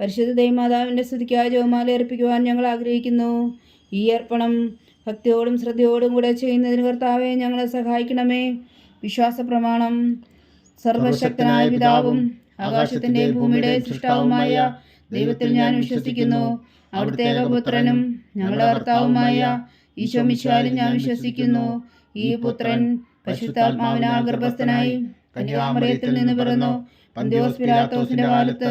പരിശുദ്ധ ദൈവമാതാവിന്റെ സ്തുതിക്കായ ജോമാല അർപ്പിക്കുവാൻ ഞങ്ങൾ ആഗ്രഹിക്കുന്നു. ഈ അർപ്പണം ഭക്തിയോടും ശ്രദ്ധയോടും കൂടെ ചെയ്യുന്നതിന് കർത്താവെ ഞങ്ങളെ സഹായിക്കണമേ. വിശ്വാസ പ്രമാണം സർവശക്തനായ പിതാവും ആകാശത്തിന്റെ ഭൂമിയുടെ സൃഷ്ടാവുമായ ദൈവത്തിൽ ഞാൻ വിശ്വസിക്കുന്നു. അവിടുത്തെ ഏകപുത്രനും ഞങ്ങളുടെ ഭർത്താവുമായ ഈശോ മിശാലും ഞാൻ വിശ്വസിക്കുന്നു. ഈ പുത്രൻ പരിശുദ്ധാത്മാവിനാൽ ഗർഭസ്ഥനായി കന്യാമറിയത്തിൽ നിന്ന് പിറന്നു. പന്തിയോസ് പിലാത്തോസിന്റെ കാലത്ത്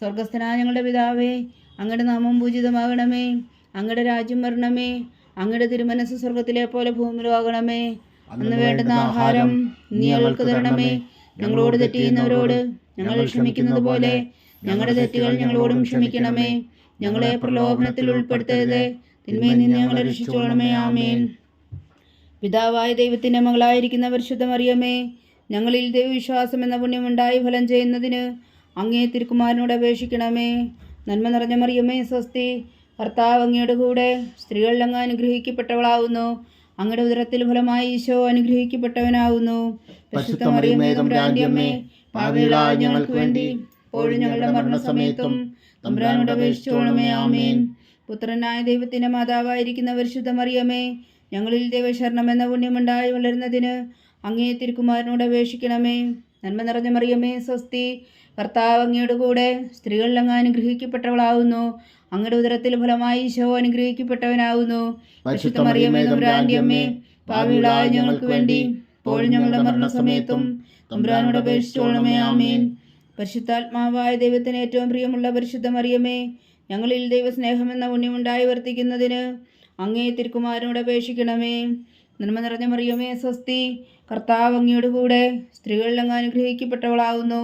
സ്വർഗസ്ഥനായ ഞങ്ങളുടെ പിതാവേ അങ്ങയുടെ നാമം പൂജിതമാകണമേ അങ്ങയുടെ രാജ്യം വരണമേ അങ്ങയുടെ തിരുമനസ് സ്വർഗത്തിലെ പോലെ ഭൂമിയിലും ആകണമേ അന്ന് വേണ്ടുന്ന ആഹാരം നീ ഞങ്ങൾക്ക് തരണമേ. ഞങ്ങളോട് തെറ്റിയുന്നവരോട് ഞങ്ങൾ ക്ഷമിക്കുന്നത് പോലെ ഞങ്ങളുടെ തെറ്റുകൾ ഞങ്ങളോടും ക്ഷമിക്കണമേ. ഞങ്ങളെ പ്രലോഭനത്തിൽ ഉൾപ്പെടുത്തരുത്. തിന്മയിൽ നിന്ന് ഞങ്ങളെ രക്ഷിച്ചോളണമേ. ആമേൻ. പിതാവായ ദൈവത്തിന്റെ മകളായിരിക്കുന്ന പരിശുദ്ധമറിയമേ ഞങ്ങളിൽ ദൈവവിശ്വാസം എന്ന പുണ്യമുണ്ടായി ഫലം ചെയ്യുന്നതിന് അങ്ങേ തിരുക്കുമാരനോട് അപേക്ഷിക്കണമേ. നന്മ നിറഞ്ഞ മറിയമ്മേ സ്വസ്തി. ഭർത്താവ് അങ്ങയുടെ കൂടെ സ്ത്രീകളിൽ അങ്ങ് അനുഗ്രഹിക്കപ്പെട്ടവളാവുന്നു. അങ്ങയുടെ ഉദരത്തിൽ ഫലമായി ഈശോ അനുഗ്രഹിക്കപ്പെട്ടവനാവുന്നു. ഞങ്ങൾക്ക് വേണ്ടി ഇപ്പോഴും ഞങ്ങളുടെ മരണസമയത്തും തമ്പുരാനോട് അപേക്ഷിച്ചോളമേ ആമേൻ. പുത്രനായ ദൈവത്തിന്റെ മാതാവായിരിക്കുന്ന പരിശുദ്ധ മറിയമേ ഞങ്ങളിൽ ദൈവശരണം എന്ന പുണ്യമുണ്ടായി വളരുന്നതിന് അങ്ങേ തിരുക്കുമാരനോട് അപേക്ഷിക്കണമേ. നന്മ നിറഞ്ഞ മറിയമേ സ്വസ്തി. കർത്താവ് അങ്ങയുടെ കൂടെ സ്ത്രീകളിൽ അങ്ങ് അനുഗ്രഹിക്കപ്പെട്ടവളാവുന്നു. അങ്ങയുടെ ഉദരത്തിൽ ഫലമായി ഈശോ അനുഗ്രഹിക്കപ്പെട്ടവനാവുന്നു. പരിശുദ്ധ തമ്പുരാന്റെ അമ്മേ ഞങ്ങൾക്ക് വേണ്ടി ഇപ്പോഴും ഞങ്ങളുടെ മരണസമയത്തും തമ്പുരാനോട് അപേക്ഷിച്ചോളമേ ആമേൻ. പരിശുദ്ധാത്മാവായ ദൈവത്തിന് ഏറ്റവും പ്രിയമുള്ള പരിശുദ്ധ മറിയമേ ഞങ്ങളിൽ ദൈവസ്നേഹമെന്ന പുണ്യമുണ്ടായി വർത്തിക്കുന്നതിന് അങ്ങേ തിരുക്കുമാരനോട് അപേക്ഷിക്കണമേ. നന്മ നിറഞ്ഞ മറിയമേ സ്വസ്തി കർത്താവ് അങ്ങയുടെ കൂടെ സ്ത്രീകളിൽ അങ്ങ് അനുഗ്രഹിക്കപ്പെട്ടവളാകുന്നു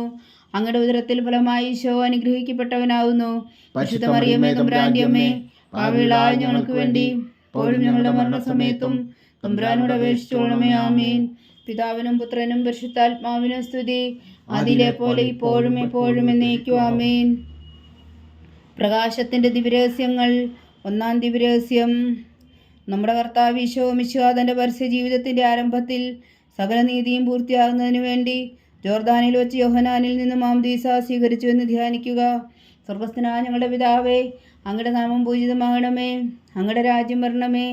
അങ്ങയുടെ ഉദരത്തിൽ ഫലമായി ഈശോ അനുഗ്രഹിക്കപ്പെട്ടവനാവുന്നു. പരിശുദ്ധമറിയമ്മേ തമ്പുരാന്റെ അമ്മേ പാവികളായ ഞങ്ങൾക്ക് വേണ്ടി ഇപ്പോഴും ഞങ്ങളുടെ മരണസമയത്തും തമ്പ്രാനോട് അപേക്ഷിച്ചോളമേ ആമീൻ. പിതാവിനും പുത്രനും പരിശുദ്ധാത്മാവിനും സ്തുതി. അതിലെ പോലെ ഇപ്പോഴും എപ്പോഴും എന്നേക്കും ആമീൻ. പ്രകാശത്തിന്റെ ദിവ്യരഹസ്യങ്ങൾ ഒന്നാം ദിവ്യരഹസ്യം. നമ്മുടെ കർത്താവ് ഈശോ മിശുവാദന്റെ പരസ്യ ജീവിതത്തിന്റെ ആരംഭത്തിൽ സകല നീതിയും പൂർത്തിയാകുന്നതിന് വേണ്ടി ജോർദാനിൽ വെച്ച് യോഹനാനിൽ നിന്നും മാംദീസ സ്വീകരിച്ചു എന്ന് ധ്യാനിക്കുക. സ്വർഗസ്ഥനായ ഞങ്ങളുടെ പിതാവേ അങ്ങയുടെ നാമം പൂജിതമാകണമേ. അങ്ങയുടെ രാജ്യം വരണമേ.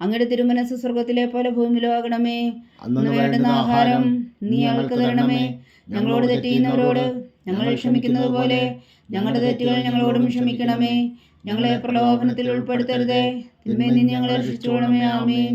അങ്ങയുടെ തിരുമനസ് സ്വർഗത്തിലെ പോലെ ഭൂമിയിലാകണമേ അന്ന് വേണ്ടുന്ന ആഹാരം നീ ഞങ്ങൾക്ക് തരണമേ. ഞങ്ങളോട് തെറ്റിയുന്നവരോട് ഞങ്ങളെ ഞങ്ങൾ ക്ഷമിക്കുന്നത് പോലെ ഞങ്ങളുടെ തെറ്റുകൾ ഞങ്ങളോടും ക്ഷമിക്കണമേ. ഞങ്ങളെ പ്രലോഭനത്തിൽ ഉൾപ്പെടുത്തരുതേ. തിന്മയിൽ നിന്ന് ഞങ്ങളെ രക്ഷിച്ചോണമേ ആമേൻ.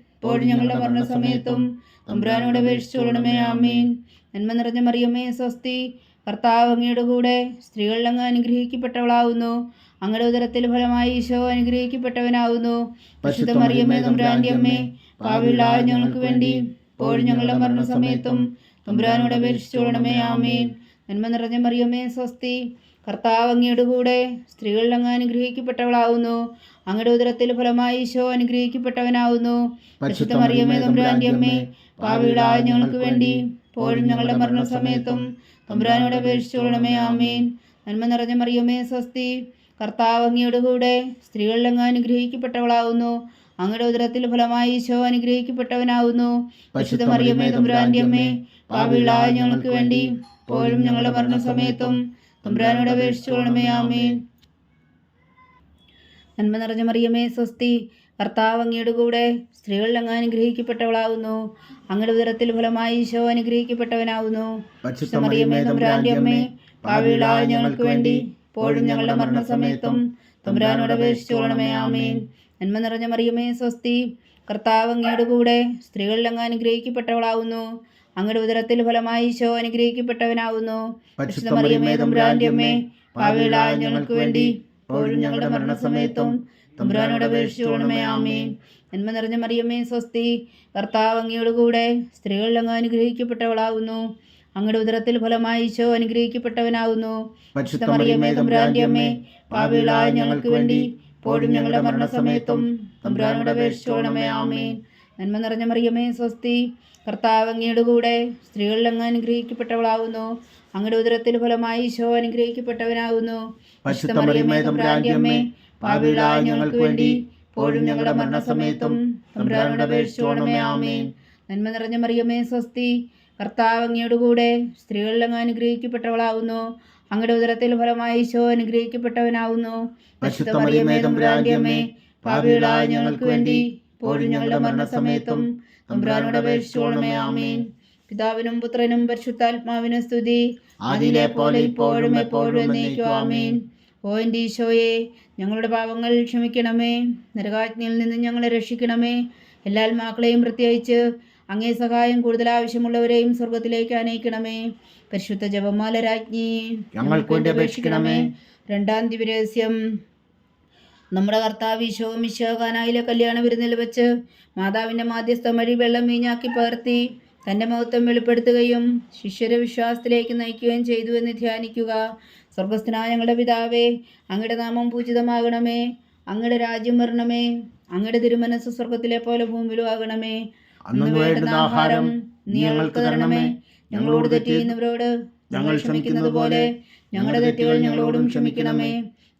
ഇപ്പോഴും ഞങ്ങളുടെ മരണസമയത്തും തമ്പുരാനോട് അപേക്ഷിച്ചോളണമേ ആമീൻ. നന്മ നിറഞ്ഞ മറിയമ്മേ സ്വസ്തി. കർത്താവ് അങ്ങയുടെ കൂടെ സ്ത്രീകളിൽ അങ്ങ് അനുഗ്രഹിക്കപ്പെട്ടവളാവുന്നു. അങ്ങയുടെ ഉദരത്തിൽ ഫലമായി ഈശോ അനുഗ്രഹിക്കപ്പെട്ടവനാവുന്നു. പരിശുദ്ധ മറിയമ്മേ തമ്പുരാന്റെ അമ്മേ പാവികളായ ഞങ്ങൾക്ക് വേണ്ടി ഇപ്പോഴും ഞങ്ങളുടെ മരണസമയത്തും തമ്പുരാനോട് അപേക്ഷിച്ചോളണമേ ആമീൻ. നന്മ നിറഞ്ഞ മറിയമ്മേ സ്വസ്തി. കർത്താവ് അങ്ങയുടെ കൂടെ സ്ത്രീകളിൽ അങ്ങ് അനുഗ്രഹിക്കപ്പെട്ടവളാവുന്നു. അങ്ങയുടെ ഉദരത്തിൽ ഫലമായി ഈശോ അനുഗ്രഹിക്കപ്പെട്ടവനാവുന്നു. പരിശുദ്ധ മറിയമ്മേ തമ്പുരാന്റെ അമ്മേ പാവികളായ ഞങ്ങൾക്ക് വേണ്ടി പോഴും ഞങ്ങളുടെ മരണ സമയത്തും തമ്പുരാനോട് അപേക്ഷിച്ചോളണമേ ആമേൻ. നന്മ നിറഞ്ഞ മറിയമ്മേ സ്വസ്തി കർത്താവ് അങ്ങയുടെ കൂടെ സ്ത്രീകളിൽ അങ്ങ് അനുഗ്രഹിക്കപ്പെട്ടവളാവുന്നു. അങ്ങയുടെ ഉദരത്തിൽ ഫലമായി ഈശോ അനുഗ്രഹിക്കപ്പെട്ടവനാവുന്നു. പരിശുദ്ധ മറിയമ്മേ തമ്പുരാന്റെ അമ്മേ പാവിളായ ഞങ്ങൾക്ക് വേണ്ടി പോഴും ഞങ്ങളുടെ മരണസമയത്തും തമ്പുരാനോട് അപേക്ഷിച്ചുകൊള്ളണമേ ആമേൻ. നന്മ നിറഞ്ഞ മറിയമേ സ്വസ്തി. കർത്താവ് അങ്ങയുടെ കൂടെ സ്ത്രീകളിൽ അങ്ങ് അനുഗ്രഹിക്കപ്പെട്ടവളാവുന്നു. അങ്ങയുടെ ഉദരത്തിൽ ഫലമായി ഈശോ അനുഗ്രഹിക്കപ്പെട്ടവനാവുന്നു. പരിശുദ്ധ മറിയമേ തമ്പുരാന്റെ അമ്മേ പാപികളായ ഞങ്ങൾക്ക് വേണ്ടി ഇപ്പോഴും ഞങ്ങളുടെ മരണസമയത്തും തമ്പുരാനോട് അപേക്ഷിച്ചുകൊള്ളണമേ ആമേൻ. നന്മ നിറഞ്ഞ മറിയമേ സ്വസ്തി. കർത്താവ് അങ്ങയുടെ കൂടെ സ്ത്രീകളിൽ അങ്ങ് അനുഗ്രഹിക്കപ്പെട്ടവളാവുന്നു. അങ്ങയുടെ ഉദരത്തിൽ ഫലമായി ഈശോ അനുഗ്രഹിക്കപ്പെട്ടവനാവുന്നു. തമ്പുരാന്റെ അമ്മേ ഞങ്ങൾക്ക് വേണ്ടി ഇപ്പോഴും ഞങ്ങളുടെ മരണസമയത്തും തമ്പുരാനോട് അപേക്ഷിച്ചോണമേ ആമേൻ. നന്മ നിറഞ്ഞ മറിയമ്മേ സ്വസ്തി കർത്താവ് അങ്ങയുടെ കൂടെ സ്ത്രീകളിൽ അങ്ങ് അനുഗ്രഹിക്കപ്പെട്ടവളാവുന്നു. അങ്ങയുടെ ഉദരത്തിൽ ഫലമായി ഈശോ അനുഗ്രഹിക്കപ്പെട്ടവനാവുന്നു. തമ്പുരാന്റെ അമ്മേ ഞങ്ങൾക്ക് വേണ്ടി ഇപ്പോഴും ഞങ്ങളുടെ മരണസമയത്തും തമ്പുരാനോട് അപേക്ഷിച്ചോണമേ ആമേൻ. നന്മ നിറഞ്ഞ മറിയമേ സ്വസ്തി കർത്താവ് അങ്ങയുടെ കൂടെ സ്ത്രീകളിൽ അങ്ങ് അനുഗ്രഹിക്കപ്പെട്ടവളാവുന്നു. അങ്ങയുടെ ഉദരത്തിൽ ഫലമായി ഈശോ അനുഗ്രഹിക്കപ്പെട്ടവനാകുന്നു ഞങ്ങൾക്ക് വേണ്ടി ഇപ്പോഴും ഞങ്ങളുടെ മരണസമയത്തും തമ്പുരാനോട് ആമേൻ. നന്മ നിറഞ്ഞ മറിയമേ സ്വസ്തി കർത്താവ് അങ്ങയുടെ കൂടെ സ്ത്രീകളിൽ അങ്ങ് അനുഗ്രഹിക്കപ്പെട്ടവളാവുന്നു. അങ്ങയുടെ ഉദരത്തിൽ ഫലമായി ഈശോ അനുഗ്രഹിക്കപ്പെട്ടവനാവുന്നു. പാപികളായ ഞങ്ങൾക്ക് വേണ്ടി ഇപ്പോഴും ഞങ്ങളുടെ മരണസമയത്തും അപേക്ഷിച്ചുകൊള്ളണമേ ആമീൻ. പിതാവിനും പുത്രനും പരിശുദ്ധാത്മാവിനും സ്തുതി. അതിലെ പോലെ ഇപ്പോഴും എപ്പോഴും നീക്കുവാമീൻ ഓ എന്റെ ഈശോയെ ഞങ്ങളുടെ പാപങ്ങൾ ക്ഷമിക്കണമേ. നരകാജ്ഞയിൽ നിന്ന് ഞങ്ങളെ രക്ഷിക്കണമേ. എല്ലാ ആത്മാക്കളെയും പ്രത്യേകിച്ച് അങ്ങേ സഹായം കൂടുതൽ ആവശ്യമുള്ളവരെയും സ്വർഗത്തിലേക്ക് അനയിക്കണമേ. പരിശുദ്ധ ജപമാല രാജ്ഞി ഞങ്ങൾക്ക് വേണ്ടി അപേക്ഷിക്കണമേ. രണ്ടാം ദിവരഹസ്യം നമ്മുടെ കർത്താവ് ഈശോ മിശോകാനായിലെ കല്യാണ വിരുന്നിൽ വെച്ച് മാതാവിന്റെ മാധ്യസ്ഥം വഴി വെള്ളം വീഞ്ഞാക്കി പകർത്തി തന്റെ മഹത്വം വെളിപ്പെടുത്തുകയും ശിഷ്യരെ വിശ്വാസത്തിലേക്ക് നയിക്കുകയും ചെയ്തു എന്ന് ധ്യാനിക്കുക. സ്വർഗസ്ഥനായ ഞങ്ങളുടെ പിതാവേ അങ്ങയുടെ നാമം പൂജിതമാകണമേ. അങ്ങയുടെ രാജ്യം വരണമേ. അങ്ങയുടെ തിരുമനസ് സ്വർഗത്തിലെ പോലെ ഭൂമിയിലും ആകണമേ. ആഹാരം നീ ഞങ്ങൾക്ക് തരണമേ. ഞങ്ങളോട് തെറ്റ് ചെയ്യുന്നവരോട് ഞങ്ങൾ ക്ഷമിക്കുന്നത് പോലെ ഞങ്ങളുടെ തെറ്റുകൾ ഞങ്ങളോടും ക്ഷമിക്കണമേ.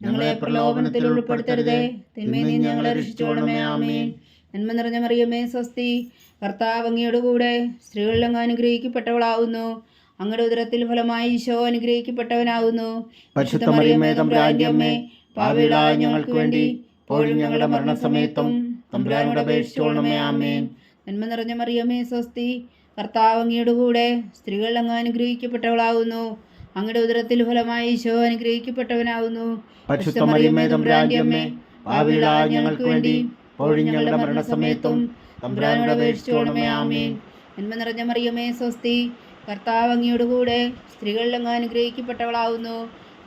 ഞങ്ങളെ പ്രലോഭനത്തിൽ ഉൾപ്പെടുത്തരുതേ. തിന്മയിൽ നിന്ന് ഞങ്ങളെ രക്ഷിച്ചോളമേ ആമേൻ. നന്മ നിറഞ്ഞ മറിയമേ സ്വസ്തി. കർത്താവ് അങ്ങയുടെ കൂടെ സ്ത്രീകളിൽ അങ്ങ് അനുഗ്രഹിക്കപ്പെട്ടവളാവുന്നു. അങ്ങയുടെ ഉദരത്തിൽ ഫലമായി ഈശോ അനുഗ്രഹിക്കപ്പെട്ടവനാവുന്നു. പാപികളായ ഞങ്ങൾക്ക് വേണ്ടി ഇപ്പോഴും ഞങ്ങളുടെ മരണസമയത്തും തമ്പുരാനോട് അപേക്ഷിച്ചോളമേ ആമേൻ. നന്മ നിറഞ്ഞ മറിയമേ സ്വസ്തി. കർത്താവ് അങ്ങയുടെ കൂടെ സ്ത്രീകളിൽ അങ്ങ് അനുഗ്രഹിക്കപ്പെട്ടവളാവുന്നു. അങ്ങയുടെ ഉദരത്തിൽ ഫലമായി ഈശോ അനുഗ്രഹിക്കപ്പെട്ടവനാവുന്നു. ഞങ്ങൾക്ക് വേണ്ടി ഞങ്ങളുടെ മരണസമയത്തും തമ്പുരാനോട് അപേക്ഷിച്ചുകൊള്ളണമേ ആമേൻ. നന്മ നിറഞ്ഞ മറിയമേ സ്വസ്തി കർത്താവ് അങ്ങയുടെ കൂടെ സ്ത്രീകളിൽ അങ്ങ് അനുഗ്രഹിക്കപ്പെട്ടവളാവുന്നു.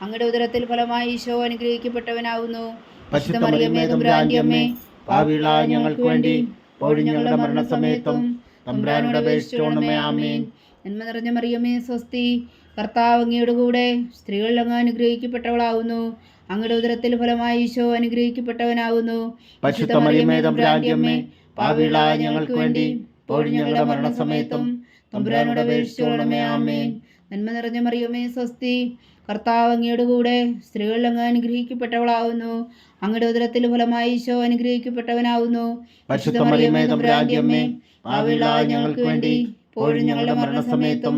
അങ്ങയുടെ ഉദരത്തിൽ ഫലമായി ഈശോ അനുഗ്രഹിക്കപ്പെട്ടവനാവുന്നു. മറിയമേ തമ്പുരാന്റെ അമ്മേ പാപികളായ ഞങ്ങൾക്ക് വേണ്ടി ഞങ്ങളുടെ മരണസമയത്തും തമ്പുരാനോട് അപേക്ഷിച്ചുകൊള്ളണമേ ആമേൻ. നന്മ നിറഞ്ഞ മറിയമേ സ്വസ്തി കർത്താവ് അങ്ങയുടെ കൂടെ സ്ത്രീകളിൽ അങ്ങ് അനുഗ്രഹിക്കപ്പെട്ടവളാവുന്നു. അങ്ങയുടെ ഉദരത്തിൽ ഫലമായി ഈശോ അനുഗ്രഹിക്കപ്പെട്ടവനാവുന്നു. പാപികളായ ഞങ്ങൾക്ക് വേണ്ടി ഞങ്ങളുടെ മരണസമയത്തും തമ്പുരാനോട് അപേക്ഷിച്ചുകൊള്ളണമേ ആമേൻ. നന്മ നിറഞ്ഞ മറിയമേ സ്വസ്തി. കർത്താവ് അങ്ങയുടെ കൂടെ സ്ത്രീകളിൽ അങ്ങ് അനുഗ്രഹിക്കപ്പെട്ടവളാവുന്നു. അങ്ങയുടെ ഉദരത്തിൽ ഫലമായി ഈശോ അനുഗ്രഹിക്കപ്പെട്ടവനാവുന്നു. ഞങ്ങൾക്ക് വേണ്ടി പോഴും ഞങ്ങളുടെ മരണസമയത്തും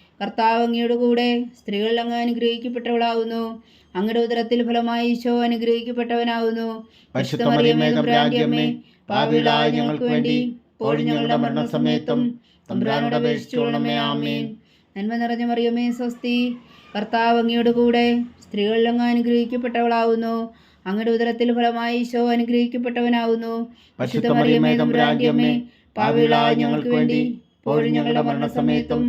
കർത്താവ് അങ്ങയുടെ കൂടെ സ്ത്രീകളിൽ അങ്ങ് അനുഗ്രഹിക്കപ്പെട്ടവളാവുന്നു. അങ്ങയുടെ ഉദരത്തിൽ ഫലമായി ഈശോ അമ്മേ ഞങ്ങൾക്ക് വേണ്ടി ഞങ്ങളുടെ മരണസമയത്തും തമ്പുരാനോട് ആമേൻ. നന്മ നിറഞ്ഞ മറിയമേ സ്വസ്തി. കർത്താവ് അങ്ങയുടെ കൂടെ സ്ത്രീകളിൽ അങ്ങ് അനുഗ്രഹിക്കപ്പെട്ടവളാവുന്നു. അങ്ങയുടെ ഉദരത്തിൽ ഫലമായി ഈശോ അനുഗ്രഹിക്കപ്പെട്ടവനാവുന്നു. പരിശുദ്ധ മറിയമേ തമ്പുരാന്റെ അമ്മേ പാവികളായ ഞങ്ങൾക്ക് വേണ്ടി പോഴും ഞങ്ങളുടെ മരണസമയത്തും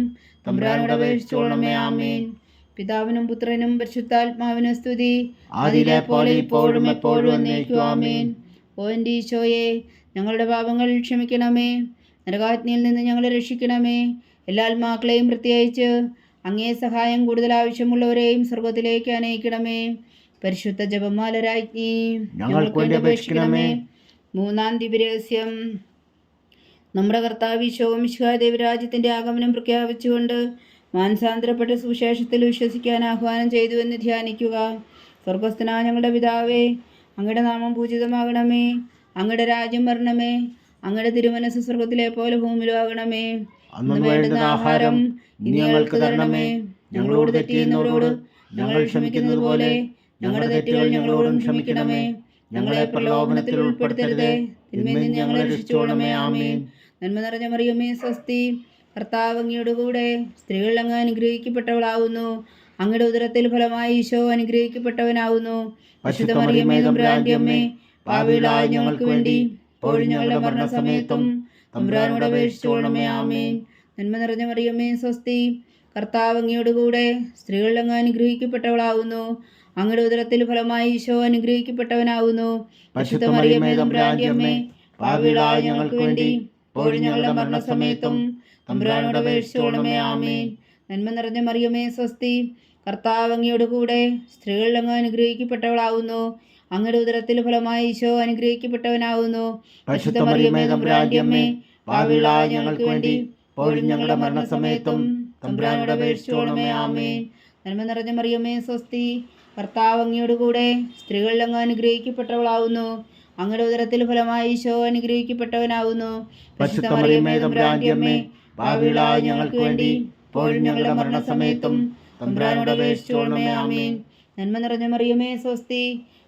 തമ്പുരാനോട് അപേക്ഷിച്ചുകൊള്ളണമേ ആമേൻ. പിതാവിനും പുത്രനും പരിശുദ്ധാത്മാവിനും സ്തുതി. അതിലെ പോലെ ഇപ്പോഴും എപ്പോഴും എന്നേക്കും ആമേൻ. ഓ എന്റെ ഈശോയെ ഞങ്ങളുടെ പാപങ്ങൾ ക്ഷമിക്കണമേ. നരകാജ്ഞയിൽ നിന്ന് ഞങ്ങളെ രക്ഷിക്കണമേ. എല്ലാ ആത്മാക്കളെയും പ്രത്യേകിച്ച് അങ്ങേ സഹായം കൂടുതൽ ആവശ്യമുള്ളവരെയും സ്വർഗത്തിലേക്ക് അനയിക്കണമേ. പരിശുദ്ധ ജപമാല രാജ്ഞി ഞങ്ങൾക്ക് വേണ്ടി അപേക്ഷിക്കണമേ. മൂന്നാം ദിവരഹസ്യം നമ്മുടെ കർത്താവ് ഈശോമിശിഹ ദേവരാജ്യത്തിന്റെ ആഗമനം പ്രഖ്യാപിച്ചുകൊണ്ട് മാനസാന്തരപ്പെട്ട സുവിശേഷത്തിൽ വിശ്വസിക്കാൻ ആഹ്വാനം ചെയ്തു എന്ന് ധ്യാനിക്കുക. സ്വർഗസ്ഥനാ ഞങ്ങളുടെ പിതാവേ അങ്ങയുടെ നാമം പൂജിതമാകണമേ. അങ്ങയുടെ രാജ്യം വരണമേ. അങ്ങയുടെ തിരുമനസ് സ്വർഗത്തിലെ പോലെ ഭൂമിയിലും ആകണമേ. വേണ്ടുന്ന ആഹാരം ഞങ്ങൾക്ക് തരണമേ. ഞങ്ങളോട് തെറ്റിയുന്നവരോട് ഞങ്ങൾ ക്ഷമിക്കുന്നത് പോലെ ഞങ്ങളുടെ തെറ്റുകൾ ഞങ്ങളോടും ക്ഷമിക്കണമേ. ഞങ്ങളെ പ്രലോഭനത്തിൽ ഉൾപ്പെടുത്തരുതേ. തിന്മയിൽ നിന്ന് ഞങ്ങളെ രക്ഷിച്ചോളമേ ആമേൻ. നന്മ നിറഞ്ഞ മറിയമ്മേ സ്വസ്തി. കർത്താവ് അങ്ങയുടെ കൂടെ സ്ത്രീകൾ അങ്ങ് അനുഗ്രഹിക്കപ്പെട്ടവളാവുന്നു. അങ്ങയുടെ ഉദരത്തിൽ ഫലമായി ഈശോ അനുഗ്രഹിക്കപ്പെട്ടവനാവുന്നു. വിശുദ്ധ മറിയമേ തമ്പുരാന്റെ അമ്മേ പാവികളായ ഞങ്ങൾക്ക് വേണ്ടി ഞങ്ങളുടെ മരണസമയത്തും തമ്പുരാനോട് അപേക്ഷിച്ചോളണമേ ആമേൻ. നന്മ നിറഞ്ഞ മറിയമ്മേ സ്വസ്തി. കർത്താവ് അങ്ങയുടെ കൂടെ സ്ത്രീകൾ അങ്ങ് അനുഗ്രഹിക്കപ്പെട്ടവളാവുന്നു. അങ്ങയുടെ ഉദരത്തിൽ ഫലമായി ഈശോ അനുഗ്രഹിക്കപ്പെട്ടവനാവുന്നു. വിശുദ്ധ മറിയമ്മേ തമ്പുരാന്റെ അമ്മേ പാവികളായ ഞങ്ങൾക്ക് വേണ്ടി ഇപ്പോഴും ഞങ്ങളുടെ മരണസമയത്തും തമ്പുരാനോട് അപേക്ഷിച്ചോളമേ ആമേൻ. നന്മ നിറഞ്ഞ മറിയമേ സ്വസ്തി. കർത്താവ് അങ്ങയുടെ കൂടെ സ്ത്രീകൾ അങ്ങ് അനുഗ്രഹിക്കപ്പെട്ടവളാവുന്നു. അങ്ങയുടെ ഉദരത്തിൽ ഫലമായി ഈശോ അനുഗ്രഹിക്കപ്പെട്ടവനാവുന്നു. പരിശുദ്ധ മറിയമേ തമ്പുരാന്റെ ഭാവികളായ ഞങ്ങൾക്ക് വേണ്ടി ഞങ്ങളുടെ മരണസമയത്തും തമ്പുരാനോട് അപേക്ഷിച്ചോളമേ ആമേൻ. നന്മ നിറഞ്ഞ മറിയമേ സ്വസ്തി. കർത്താവ് അങ്ങയുടെ കൂടെ സ്ത്രീകൾ അങ്ങ് അനുഗ്രഹിക്കപ്പെട്ടവളാവുന്നു. അങ്ങയുടെ ഉദരത്തിൽ ഫലമായി ഈശോ അനുഗ്രഹിക്കപ്പെട്ടവനാവുന്നു. ഞങ്ങൾക്ക് വേണ്ടി ഞങ്ങളുടെ മരണസമയത്തും തമ്പുരാനോട് ആമേൻ. നന്മ നിറഞ്ഞ മറിയമേ സ്വസ്തി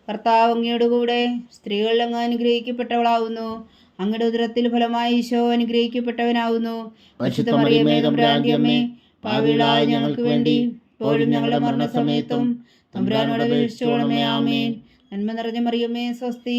കർത്താവ് അങ്ങയുടെ കൂടെ സ്ത്രീകളിൽ അങ്ങ് അനുഗ്രഹിക്കപ്പെട്ടവളാവുന്നു. അങ്ങയുടെ ഉദരത്തിൽ ഫലമായി ഈശോ അനുഗ്രഹിക്കപ്പെട്ടവനാവുന്നു. മറിയമേ പാവികളായ ഞങ്ങൾക്ക് വേണ്ടി ഇപ്പോഴും ഞങ്ങളുടെ മരണസമയത്തും തമ്പുരാനോട് അപേക്ഷിച്ചോളമേ ആമേൻ. നന്മ നിറഞ്ഞ മറിയമേ സ്വസ്തി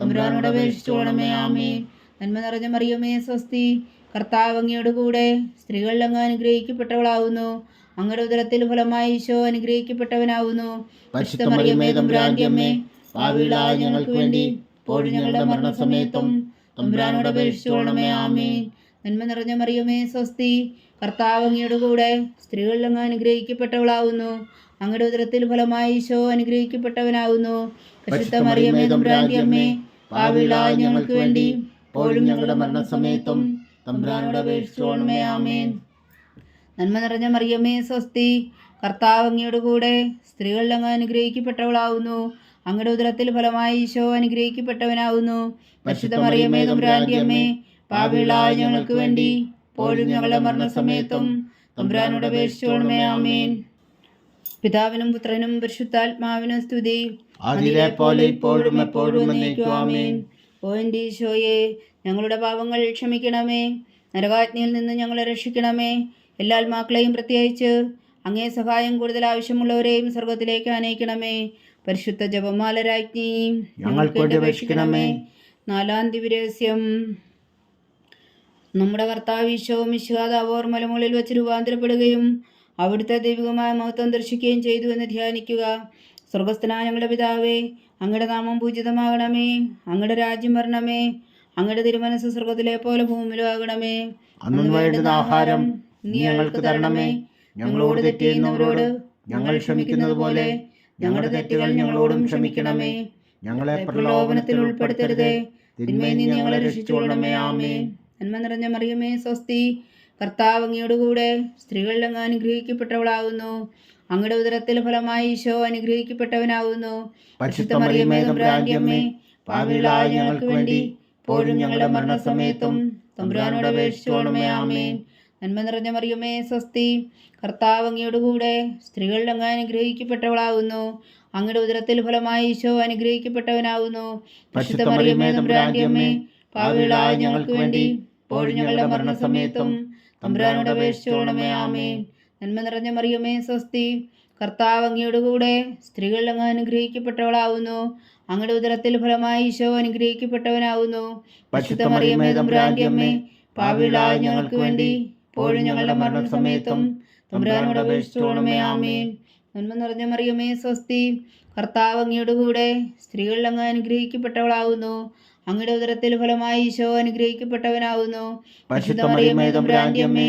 തമ്പുരാനോട് അപേക്ഷിച്ചോളമേ ആമേ നന്മ നിറഞ്ഞ മറിയമേ സ്വസ്തി. കർത്താവ് അങ്ങയുടെ കൂടെ സ്ത്രീകളിൽ അങ്ങ് അനുഗ്രഹിക്കപ്പെട്ടവളാവുന്നു. അങ്ങയുടെ ഉദരത്തിൽ ഫലമായി ഈശോ അനുഗ്രഹിക്കപ്പെട്ടവനാവുന്നു. പരിശുദ്ധ മറിയമേ തമ്പുരാന്റെ അമ്മേ പാവികളായ ഞങ്ങൾക്ക് വേണ്ടി ഇപ്പോഴും ഞങ്ങളുടെ മരണസമയത്തും തമ്പുരാനോട് അപേക്ഷിച്ചോളമേ ആമേൻ. നന്മ നിറഞ്ഞ മറിയമേ സ്വസ്തി. കർത്താവ് അങ്ങയുടെ കൂടെ സ്ത്രീകളിൽ അങ്ങ് അനുഗ്രഹിക്കപ്പെട്ടവളാവുന്നു. അങ്ങയുടെ ഉദരത്തിൽ ഫലമായി ഈശോ അനുഗ്രഹിക്കപ്പെട്ടവനാവുന്നു. പരിശുദ്ധ മറിയമേ തമ്പുരാന്റെ അമ്മേ പാവികളായ ഞങ്ങൾക്ക് വേണ്ടി പോലും ഞങ്ങളുടെ മരണസമയത്തും തമ്പ്രാനോട് അപേക്ഷിച്ചോണമേ ആമേൻ. നന്മ നിറഞ്ഞ മറിയമ്മേ സ്വസ്തി. കർത്താവ് അങ്ങയുടെ കൂടെ സ്ത്രീകളിൽ അങ്ങ് അനുഗ്രഹിക്കപ്പെട്ടവളാവുന്നു. അങ്ങയുടെ ഉദരത്തിൽ ഫലമായി ഈശോ അനുഗ്രഹിക്കപ്പെട്ടവനാവുന്നു. പരിശുദ്ധ മറിയമ്മേ തമ്പുരാന്റെ അമ്മേ പാപികളായ ഞങ്ങൾക്ക് വേണ്ടി പോലും ഞങ്ങളുടെ മരണസമയത്തും തമ്പുരാനോട് അപേക്ഷിച്ചോണമേ ആമേൻ. പിതാവിനും പുത്രനും പരിശുദ്ധാത്മാവിനും സ്തുതി. അതിലെ പോലെ ഇപ്പോഴും എപ്പോഴും എന്നേക്കും ആമേൻ. ഓ ഞങ്ങളുടെ പാപങ്ങൾ ക്ഷമിക്കണമേ. നരകാജ്ഞയിൽ നിന്ന് ഞങ്ങളെ രക്ഷിക്കണമേ. എല്ലാ ആത്മാക്കളെയും പ്രത്യേകിച്ച് അങ്ങേ സഹായം കൂടുതൽ ആവശ്യമുള്ളവരെയും സ്വർഗത്തിലേക്ക് അനയിക്കണമേ പരിശുദ്ധ ജപമാല രാജ്ഞി ഞങ്ങൾക്ക് അപേക്ഷിക്കണമേ നാലാം ദിവരഹസ്യം നമ്മുടെ കർത്താവ് ഈശോ മിശുഹാദാവോർ മലമുകളിൽ വെച്ച് രൂപാന്തരപ്പെടുകയും അവിടുത്തെ ദൈവികമായ മഹത്വം ദർശിക്കുകയും ചെയ്തു എന്ന് ധ്യാനിക്കുക. സ്വർഗസ്ഥനായ ഞങ്ങളുടെ പിതാവേ അങ്ങയുടെ നാമം പൂജിതമാകണമേ അങ്ങയുടെ രാജ്യം വരണമേ അങ്ങയുടെ തിരുമനസ് സ്വർഗത്തിലെ പോലെ ഭൂമിയിലും ആകണമേ അന്നു വേണ്ടുന്ന ആഹാരം നീ ഞങ്ങൾക്ക് തരണമേ. ഞങ്ങളോട് തെറ്റ് ചെയ്യുന്നവരോട് ഞങ്ങൾ ക്ഷമിക്കുന്നത് പോലെ ഞങ്ങളുടെ തെറ്റുകൾ ഞങ്ങളോടും ക്ഷമിക്കണമേ. ഞങ്ങളെ പ്രലോഭനത്തിൽ ഉൾപ്പെടുത്തരുതേ. തിന്മയിൽ നിന്ന് ഞങ്ങളെ രക്ഷിച്ചുകൊള്ളണമേ. ആമേ നന്മ നിറഞ്ഞ മറിയമേ സ്വസ്തി. കർത്താവ് അങ്ങയോടുകൂടെ സ്ത്രീകളിൽ അങ്ങ് അനുഗ്രഹിക്കപ്പെട്ടവളാകുന്നു. അങ്ങയുടെ ഉദരത്തിൽ ഫലമായി ഈശോ അനുഗ്രഹിക്കപ്പെട്ടവനാവുന്നു. പാപികളായ ഞങ്ങൾക്ക് വേണ്ടി ഇപ്പോഴും ഞങ്ങളുടെ മരണസമയത്തും തമ്പുരാനോട് അപേക്ഷിച്ചോണമേ ആമേൻ. നന്മ നിറഞ്ഞ മറിയമേ സ്വസ്തി കർത്താവ് അങ്ങയോടുകൂടെ സ്ത്രീകളിൽ അങ്ങ് അനുഗ്രഹിക്കപ്പെട്ടവളാവുന്നു. അങ്ങയുടെ ഉദരത്തിൽ ഫലമായി ഈശോ അനുഗ്രഹിക്കപ്പെട്ടവനാവുന്നു. പരിശുദ്ധ മറിയമേ തമ്പുരാന്റെ അമ്മേ പാപികളായ ഞങ്ങൾക്ക് വേണ്ടി ഇപ്പോഴും ഞങ്ങളുടെ മരണസമയത്തും തമ്പുരാനോട് അപേക്ഷിച്ചോണമേ ആമേൻ. നന്മ നിറഞ്ഞ മറിയമേ സ്വസ്തി. കർത്താവ് അങ്ങയുടെ കൂടെ സ്ത്രീകളിൽ അങ്ങ് അനുഗ്രഹിക്കപ്പെട്ടവളാവുന്നു. അങ്ങയുടെ ഉദരത്തിൽ ഫലമായി ഈശോ അനുഗ്രഹിക്കപ്പെട്ടവനാവുന്നു. പരിശുദ്ധ അമ്മേ ഞങ്ങൾക്ക് വേണ്ടി ഇപ്പോഴും ഞങ്ങളുടെ മരണസമയത്തും തമ്പുരാനോട് അപേക്ഷിച്ചോണമേ ആമേൻ. നന്മ നിറഞ്ഞ മറിയമേ സ്വസ്തി. കർത്താവ് അങ്ങയുടെ കൂടെ സ്ത്രീകളിൽ അങ്ങ് അനുഗ്രഹിക്കപ്പെട്ടവളാവുന്നു. അങ്ങയുടെ ഉദരത്തിൽ ഫലമായി ഈശോ അനുഗ്രഹിക്കപ്പെട്ടവനാവുന്നു. പരിശുദ്ധ മറിയമേ തമ്പുരാന്റെ അമ്മേ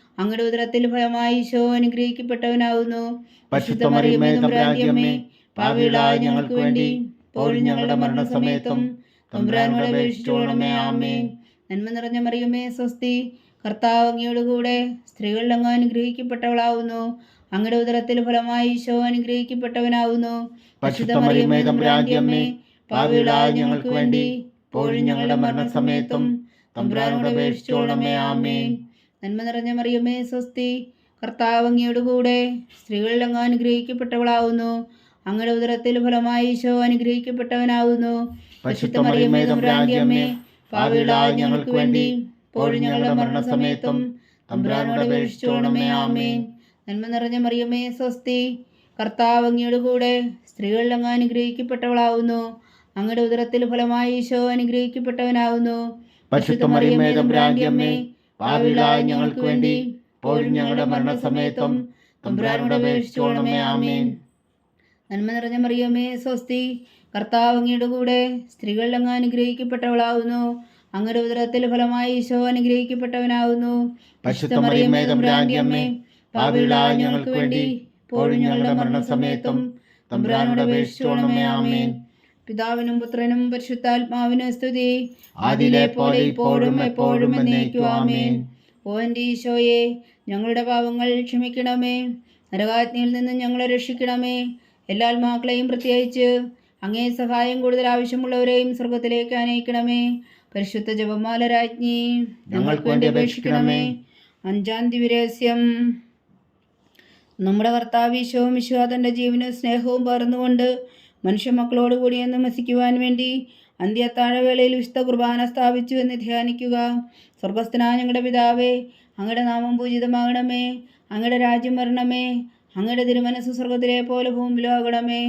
അങ്ങയുടെ ഉദരത്തിൽ ഫലമായി ഈശോ അനുഗ്രഹിക്കപ്പെട്ടവനാവുന്നു. ഞങ്ങൾക്ക് വേണ്ടി ഞങ്ങളുടെ മരണസമയത്തും. തമ്പുരാനോട് നന്മ നിറഞ്ഞ മറിയമേ സ്വസ്തി കർത്താവ് അങ്ങയോടുകൂടെ സ്ത്രീകളിൽ അങ്ങ് അനുഗ്രഹിക്കപ്പെട്ടവളാവുന്നു. അങ്ങയുടെ ഉദരത്തിൽ ഫലമായി ഈശോ അനുഗ്രഹിക്കപ്പെട്ടവനാവുന്നു. ഞങ്ങൾക്ക് വേണ്ടി ഇപ്പോഴും ഞങ്ങളുടെ മരണസമയത്തും. തമ്പുരാനോട് അപേക്ഷിച്ചോളമേ ആമേൻ. നന്മ നിറഞ്ഞ മറിയമ്മേ സ്വസ്തി. കർത്താവ് അങ്ങയോടുകൂടെ സ്ത്രീകളിൽ അങ്ങ് അനുഗ്രഹിക്കപ്പെട്ടവളാവുന്നു. അങ്ങയുടെ ഉദരത്തിൽ ഫലമായി ഈശോ അനുഗ്രഹിക്കപ്പെട്ടവനാവുന്നു. പരിശുദ്ധ തമ്പുരാന്റെ അമ്മേ ഞങ്ങൾക്ക് വേണ്ടി ഇപ്പോഴും ഞങ്ങളുടെ മരണസമയത്തും തമ്പുരാനോട് അപേക്ഷിച്ചോണമേ ആമേൻ. നന്മ നിറഞ്ഞ മറിയമ്മേ സ്വസ്തി. കർത്താവ് അങ്ങയോടുകൂടെ സ്ത്രീകളിൽ അങ്ങ് അനുഗ്രഹിക്കപ്പെട്ടവളാവുന്നു. അങ്ങയുടെ ഉദരത്തിൽ ഫലമായി ഈശോ അനുഗ്രഹിക്കപ്പെട്ടവനാവുന്നു. പരിശുദ്ധ മറിയമേ തമ്പുരാന്റെ അമ്മേ പാപികളായ ഞങ്ങൾക്ക് വേണ്ടി ഇപ്പോഴും ഞങ്ങളുടെ മരണസമയത്തും തമ്പുരാനോട് അപേക്ഷിച്ചോണമേ ആമേൻ. നന്മ നിറഞ്ഞ മറിയമേ സ്വസ്തി. കർത്താവ് അങ്ങയുടെ കൂടെ സ്ത്രീകളിൽ അങ്ങ് അനുഗ്രഹിക്കപ്പെട്ടവളാവുന്നു. അങ്ങയുടെ ഉദരത്തിൽ ഫലമായി ഈശോ അനുഗ്രഹിക്കപ്പെട്ടവനാവുന്നു. പരിശുദ്ധ മറിയമേ തമ്പുരാന്റെ അമ്മേ പാപികളായ ഞങ്ങൾക്ക് വേണ്ടി ഇപ്പോഴും ഞങ്ങളുടെ മരണസമയത്തും തമ്പുരാനോട് അപേക്ഷിച്ചോണമേ ആമേൻ. പിതാവിനും പുത്രനും പരിശുദ്ധാത്മാവിനും സ്തുതി. അതിലെ പോലെ ഇപ്പോഴും എപ്പോഴും എന്നേക്കുവാമേൻ ഓ എന്റെ ഈശോയെ ഞങ്ങളുടെ പാപങ്ങൾ ക്ഷമിക്കണമേ. നരകാജ്ഞയിൽ നിന്ന് ഞങ്ങളെ രക്ഷിക്കണമേ. എല്ലാ ആത്മാക്കളെയും പ്രത്യേകിച്ച് അങ്ങേ സഹായം കൂടുതൽ ആവശ്യമുള്ളവരെയും സ്വർഗത്തിലേക്ക് അനയിക്കണമേ. പരിശുദ്ധ ജപമാല രാജ്ഞി ഞങ്ങൾക്ക് വേണ്ടി അപേക്ഷിക്കണമേ. അഞ്ചാം ദിവരഹസ്യം നമ്മുടെ കർത്താവ് ഈശോ വിശ്വാതന്റെ ജീവനും സ്നേഹവും പകർന്നുകൊണ്ട് മനുഷ്യമക്കളോട് കൂടി എന്ന് വസിക്കുവാൻ വേണ്ടി അന്ത്യത്താഴവേളയിൽ വിശുദ്ധ കുർബാന സ്ഥാപിച്ചു എന്ന് ധ്യാനിക്കുക. സ്വർഗസ്ഥനായ ഞങ്ങളുടെ പിതാവേ അങ്ങയുടെ നാമം പൂജിതമാകണമേ അങ്ങയുടെ രാജ്യം വരണമേ അങ്ങയുടെ തിരുമനസ് സ്വർഗത്തിലെ പോലെ ഭൂമിയിലോ ആകണമേ.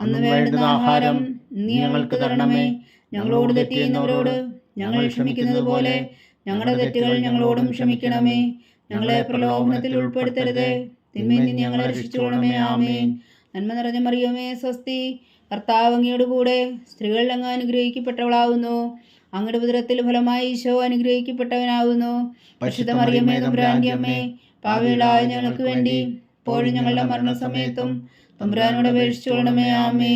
അന്ന് വേണ്ടുന്ന ആഹാരം നീ ഞങ്ങൾക്ക് തരണമേ. ഞങ്ങളോട് തെറ്റിയുന്നവരോട് ഞങ്ങൾ ക്ഷമിക്കുന്നത് പോലെ ഞങ്ങളുടെ തെറ്റുകൾ ഞങ്ങളോടും ക്ഷമിക്കണമേ. ഞങ്ങളെ പ്രലോഭനത്തിൽ ഉൾപ്പെടുത്തരുത്. തിന്മയിൽ നിന്ന് ഞങ്ങളെ രക്ഷിച്ചോണമേ ആമേൻ. നന്മ നിറഞ്ഞ മറിയമേ സ്വസ്തി. കർത്താവ് അങ്ങയുടെ കൂടെ സ്ത്രീകളിൽ അങ്ങ് അനുഗ്രഹിക്കപ്പെട്ടവളാവുന്നു. അങ്ങയുടെ ഉദരത്തിൽ ഫലമായി ഈശോ അനുഗ്രഹിക്കപ്പെട്ടവനാവുന്നു. പരിശുദ്ധ മറിയമ്മേ തമ്പുരാന്റെ അമ്മേ പാവികളായ ഞങ്ങൾക്ക് വേണ്ടി ഇപ്പോഴും ഞങ്ങളുടെ മരണസമയത്തും തമ്പുരാനോട് അപേക്ഷിച്ചോളണമേ ആമേ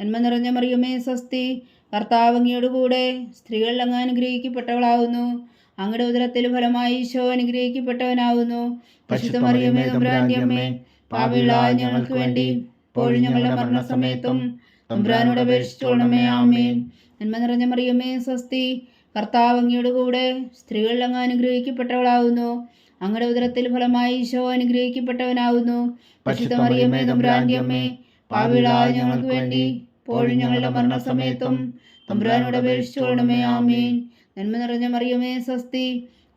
നന്മ നിറഞ്ഞ മറിയമേ സ്വസ്തി കർത്താവ് അങ്ങയുടെ കൂടെ സ്ത്രീകളിൽ അങ്ങ് അനുഗ്രഹിക്കപ്പെട്ടവളാവുന്നു. അങ്ങയുടെ ഉദരത്തിൽ ഫലമായി ഈശോ അനുഗ്രഹിക്കപ്പെട്ടവനാവുന്നു. പരിശുദ്ധ മറിയമേ തമ്പുരാന്റെ അമ്മേ പാപികളായ ഞങ്ങൾക്ക് വേണ്ടി ഇപ്പോഴും ഞങ്ങളുടെ മരണസമയത്തും തമ്പുരാനോട് അപേക്ഷിച്ചോണമേ ആമേൻ. നന്മ നിറഞ്ഞ മറിയമേ സ്വസ്തി. കർത്താവ് അങ്ങയുടെ കൂടെ സ്ത്രീകളിൽ അങ്ങ് അനുഗ്രഹിക്കപ്പെട്ടവളാകുന്നു അങ്ങയുടെ ഉദരത്തിൽ ഫലമായി ഈശോ അനുഗ്രഹിക്കപ്പെട്ടവനാകുന്നു പരിശുദ്ധ മറിയമേ തമ്പുരാന്റെ അമ്മേ പാപികളായ ഞങ്ങൾക്ക് വേണ്ടി ഇപ്പോഴും ഞങ്ങളുടെ മരണസമയത്തും തമ്പുരാനോട് അപേക്ഷിച്ചോളണമേ ആമേൻ. നന്മ നിറഞ്ഞ മറിയമേ സ്വസ്തി.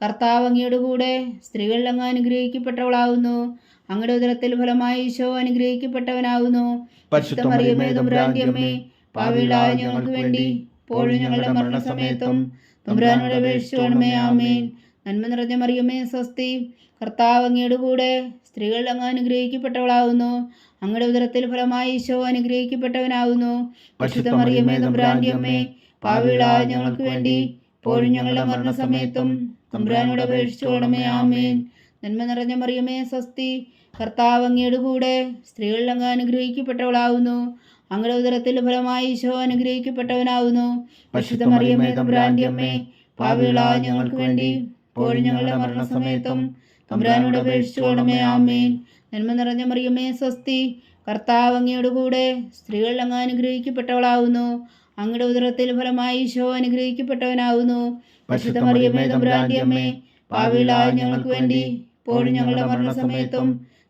കർത്താവ് അങ്ങയുടെ കൂടെ സ്ത്രീകളിൽ അങ്ങ് അനുഗ്രഹിക്കപ്പെട്ടവളാകുന്നു അങ്ങയുടെ ഉദരത്തിൽ ഫലമായി ഈശോ അനുഗ്രഹിക്കപ്പെട്ടവനാകുന്നു. പരിശുദ്ധ മറിയമേ തമ്പുരാന്റെ അമ്മേ ഞങ്ങൾക്ക് വേണ്ടി ഇപ്പോഴും ഞങ്ങളുടെ മരണസമയത്തും തമ്പുരാനോട് അപേക്ഷിച്ചോണമേ ആമേൻ. നന്മ നിറഞ്ഞ മറിയമേ സ്വസ്തി കർത്താവ് അങ്ങയുടെ കൂടെ സ്ത്രീകൾ അങ്ങ് അനുഗ്രഹിക്കപ്പെട്ടവളാകുന്നു. അങ്ങയുടെ ഉദരത്തിൽ ഫലമായി ഈശോ അനുഗ്രഹിക്കപ്പെട്ടവനാകുന്നു. പരിശുദ്ധ മറിയമേ തമ്പുരാന്റെ അമ്മേ പാവിളായ ഞങ്ങൾക്ക് വേണ്ടി ഇപ്പോഴും ഞങ്ങളുടെ മരണസമയത്തും തമ്പുരാനോട് അപേക്ഷിച്ചോണമേ ആമേൻ. നന്മ നിറഞ്ഞ മറിയമേ സ്വസ്തി കർത്താവ് അങ്ങയുടെ കൂടെ സ്ത്രീകൾ അങ്ങ് അനുഗ്രഹിക്കപ്പെട്ടവളാവുന്നു. അങ്ങയുടെ ഉദരത്തിൽ ഫലമായി ഈശോ അനുഗ്രഹിക്കപ്പെട്ടവനാവുന്നു. പരിശുദ്ധ മറിയമേ തമ്പുരാന്റെ അമ്മേ പാവികളായ ഞങ്ങൾക്ക് വേണ്ടി ഇപ്പോഴും ഞങ്ങളുടെ മരണസമയത്തും. തമ്പുരാനോട് അപേക്ഷിച്ചുകൊള്ളണമേ ആമേൻ. നന്മ നിറഞ്ഞ മറിയമേ സ്വസ്തി. കർത്താവ് അങ്ങയുടെ കൂടെ സ്ത്രീകൾ അങ്ങ് അനുഗ്രഹിക്കപ്പെട്ടവളാവുന്നു. അങ്ങയുടെ ഉദരത്തിൽ ഫലമായി ഈശോ അനുഗ്രഹിക്കപ്പെട്ടവനാവുന്നു. പരിശുദ്ധ മറിയമേ തമ്പുരാന്റെ അമ്മേ പാവികളായ ഞങ്ങൾക്ക് വേണ്ടി ഇപ്പോഴും ഞങ്ങളുടെ മരണസമയത്തും.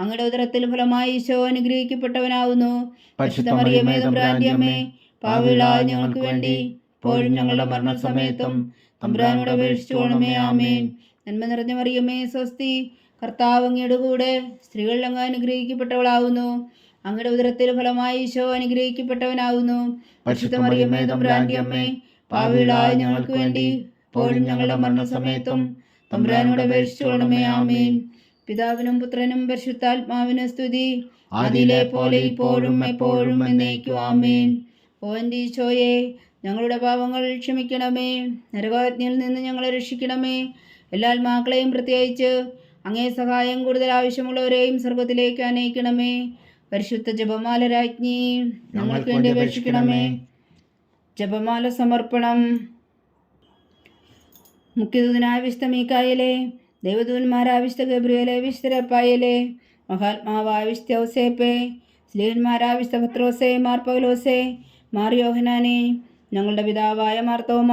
അങ്ങയുടെ ഉദരത്തിൽ ഫലമായി ഈശോ അനുഗ്രഹിക്കപ്പെട്ടവനാവുന്നു. പാവികളായ ഞങ്ങൾക്ക് വേണ്ടി ഇപ്പോഴും ഞങ്ങളുടെ മരണസമയത്തും തമ്പുരാനോട് അപേക്ഷിച്ചോണമേ ആമേൻ. നന്മ നിറഞ്ഞ മറിയമേ സ്വസ്തി കർത്താവ് അങ്ങയുടെ കൂടെ സ്ത്രീകളിൽ അങ്ങ് അനുഗ്രഹിക്കപ്പെട്ടവളാവുന്നു. അങ്ങയുടെ ഉദരത്തിൽ ഫലമായി ഈശോ അനുഗ്രഹിക്കപ്പെട്ടവനാവുന്നു. പരിശുദ്ധ മറിയമേ തമ്പുരാന്റെ അമ്മേ പാവികളായ ഞങ്ങൾക്ക് വേണ്ടി ഇപ്പോഴും ഞങ്ങളുടെ മരണസമയത്തും തമ്പുരാനോട് അപേക്ഷിച്ചോണമേ ആമേൻ. പിതാവിനും പുത്രനും പരിശുദ്ധാത്മാവിനും സ്തുതി. അതിലെ പോലെ ഇപ്പോഴും എപ്പോഴും എന്നേക്കും ആമേൻ. ഓ എന്റെ ഈശോയെ ഞങ്ങളുടെ പാപങ്ങൾ ക്ഷമിക്കണമേ. നരകാജ്ഞയിൽ നിന്ന് ഞങ്ങളെ രക്ഷിക്കണമേ. എല്ലാ ആത്മാക്കളെയും പ്രത്യേകിച്ച് അങ്ങേ സഹായം കൂടുതൽ ആവശ്യമുള്ളവരെയും സ്വർഗത്തിലേക്ക് അനയിക്കണമേ. പരിശുദ്ധ ജപമാല രാജ്ഞി ഞങ്ങൾക്ക് വേണ്ടി അപേക്ഷിക്കണമേ. ജപമാല സമർപ്പണം. മുഖ്യദൂതനായ വിശുദ്ധ മീക്കായലെ ദൈവദൂതന്മാരായ വിശുദ്ധ ഗബ്രിയലെ വിശുദ്ധ രപ്പായലെ മഹാത്മാവായ വിശുദ്ധ ഔസേപ്പെ സ്ലീഹന്മാരായ വിശുദ്ധ പത്രോസെ മാർ മാറിയോഹനാനെ ഞങ്ങളുടെ പിതാവായ മാർത്തോമ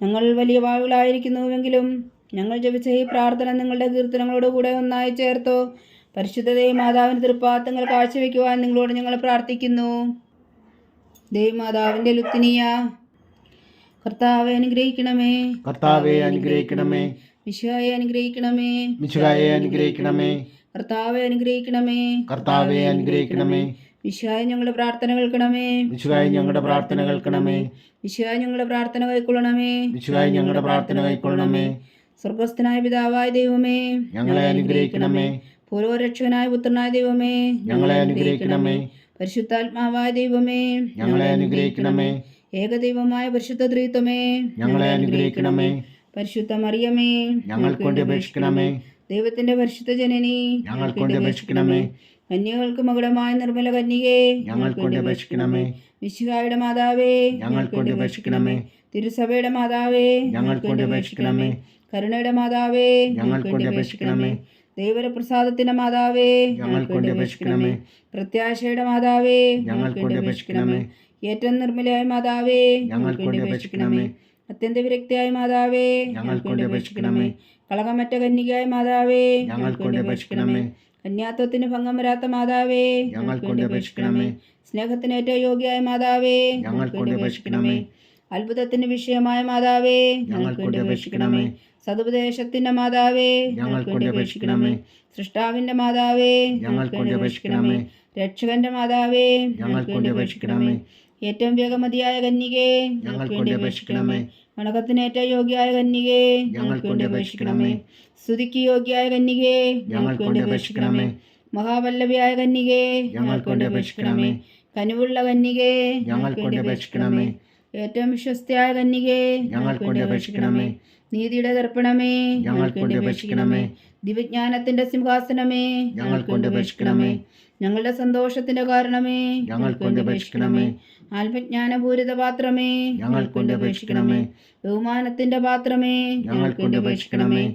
ഞങ്ങൾ വലിയ വായുകളായിരിക്കുന്നുവെങ്കിലും ഞങ്ങൾ ജപിച്ച ഈ പ്രാർത്ഥന നിങ്ങളുടെ കീർത്തനങ്ങളോട് കൂടെ ഒന്നായി ചേർത്തോ. പരിശുദ്ധതയും മാതാവിന്റെ തൃപ്പാത്തങ്ങൾ കാഴ്ചവെക്കുവാൻ നിങ്ങളോട് ഞങ്ങൾ പ്രാർത്ഥിക്കുന്നു. ദേവിമാതാവിന്റെ ലുത്തിനിയ കർത്താവെ അനുഗ്രഹിക്കണമേ. കർത്താവെ അനുഗ്രഹിക്കണമേ. വിശ്വായെ അനുഗ്രഹിക്കണമേ. മിശുഹായെ അനുഗ്രഹിക്കണമേ. കർത്താവെ അനുഗ്രഹിക്കണമേ. കർത്താവെ അനുഗ്രഹിക്കണമേ. വിശ്വായ ഞങ്ങളുടെ പ്രാർത്ഥന കേൾക്കണമേ. വിശ്വായ ഞങ്ങളുടെ പ്രാർത്ഥന കേൾക്കണമേ. വിശ്വായ ഞങ്ങളുടെ പ്രാർത്ഥന കൈക്കൊള്ളണമേ. വിശ്വായ ഞങ്ങളുടെ പ്രാർത്ഥന കൈക്കൊള്ളണമേ. സ്വർഗസ്ഥനായ പിതാവായ ദൈവമേ. ഞങ്ങളെ അനുഗ്രഹിക്കണമേ. പൂർവരക്ഷകനായ പുത്രനായ ദൈവമേ. ഞങ്ങളെ അനുഗ്രഹിക്കണമേ. പരിശുദ്ധാത്മാവായ ദൈവമേ. ഞങ്ങളെ അനുഗ്രഹിക്കണമേ. ഏകദൈവമായ പരിശുദ്ധ ത്രീത്വമേ. ഞങ്ങളെ അനുഗ്രഹിക്കണമേ. പരിശുദ്ധ മറിയമേ ഞങ്ങൾക്ക് വേണ്ടി അപേക്ഷിക്കണമേ. ദൈവത്തിന്റെ പരിശുദ്ധ ജനനി ഞങ്ങൾക്ക് വേണ്ടി അപേക്ഷിക്കണമേ. കന്യകൾക്ക് മകുടമായ നിർമ്മല കന്യകേ ഞങ്ങൾക്ക് വേണ്ടി അപേക്ഷിക്കണമേ. വിശുകായുടെ മാതാവേ ഞങ്ങൾക്ക് വേണ്ടി അപേക്ഷിക്കണമേ. തിരുസഭയുടെ മാതാവേ ഞങ്ങൾക്ക് വേണ്ടി അപേക്ഷിക്കണമേ. കരുണയുടെ മാതാവേ ഞങ്ങൾക്ക് വേണ്ടി അപേക്ഷിക്കണമേ. ദൈവപ്രസാദത്തിന്റെ മാതാവേ ഞങ്ങൾക്ക് വേണ്ടി അപേക്ഷിക്കണമേ. പ്രത്യാശയുടെ മാതാവേ ഞങ്ങൾക്ക് വേണ്ടി അപേക്ഷിക്കണമേ. ഏറ്റവും നിർമ്മലയായ മാതാവേ ഞങ്ങൾക്ക് വേണ്ടി അപേക്ഷിക്കണമേ. അത്യന്ത വിരക്തിയായ മാതാവേ ഞങ്ങൾക്ക് വേണ്ടി അപേക്ഷിക്കണമേ. കളകമറ്റ കന്യകയായ മാതാവേ ഞങ്ങൾക്ക് വേണ്ടി അപേക്ഷിക്കണമേ. കന്യാത്വത്തിന് ഭംഗം വരാത്ത മാതാവേ ഞങ്ങൾക്ക് വേണ്ടി അപേക്ഷിക്കണമേ. സ്നേഹത്തിന് ഏറ്റവും യോഗ്യയായ മാതാവേ ഞങ്ങൾക്ക് വേണ്ടി അപേക്ഷിക്കണമേ. അത്ഭുതത്തിന് വിഷയമായ മാതാവേ ഞങ്ങൾക്ക് വേണ്ടി അപേക്ഷിക്കണമേ. സതുപദേശത്തിന്റെ മാതാവേ ഞങ്ങൾക്ക് വേണ്ടി അപേക്ഷിക്കണമേ. സൃഷ്ടാവിന്റെ മാതാവേ ഞങ്ങൾക്ക് വേണ്ടി അപേക്ഷിക്കണമേ. രക്ഷകന്റെ മാതാവേ ഞങ്ങൾക്ക് വേണ്ടി അപേക്ഷിക്കണമേ. ഏറ്റവും വേഗമതിയായ കന്യകേ ഞങ്ങൾക്ക് വേണ്ടി അപേക്ഷിക്കണമേ. വണക്കത്തിന് ഏറ്റവും യോഗ്യയായ കന്യകേ ഞങ്ങൾക്ക് വേണ്ടി അപേക്ഷിക്കണമേ. സ്തുതിക്ക് യോഗ്യായ കന്യകേ ഞങ്ങൾക്ക് വേണ്ടി അപേക്ഷിക്കണമേ. മഹാവല്ലഭിയായ കന്യകേ ഞങ്ങൾക്ക് വേണ്ടി അപേക്ഷിക്കണമേ. കനിവുള്ള കന്യകേ ഞങ്ങൾക്ക് വേണ്ടി അപേക്ഷിക്കണമേ. ഏറ്റവും വിശ്വസ്തയായ കന്യകേ ഞങ്ങൾക്ക് വേണ്ടി അപേക്ഷിക്കണമേ. നീതിയുടെ ദർപ്പണമേ. ഞങ്ങൾക്ക് വേണ്ടി അപേക്ഷിക്കണമേ. ദിവ്യജ്ഞാനത്തിന്റെ സിംഹാസനമേ. ഞങ്ങൾക്ക് വേണ്ടി അപേക്ഷിക്കണമേ. ഞങ്ങളുടെ സന്തോഷത്തിന്റെ കാരണമേ. ഞങ്ങൾക്ക് വേണ്ടി അപേക്ഷിക്കണമേ. ആത്മജ്ഞാനപൂരിത പാത്രമേ. ഞങ്ങൾക്ക് വേണ്ടി അപേക്ഷിക്കണമേ. ബഹുമാനത്തിന്റെ പാത്രമേ. ഞങ്ങൾക്ക് വേണ്ടി അപേക്ഷിക്കണമേ.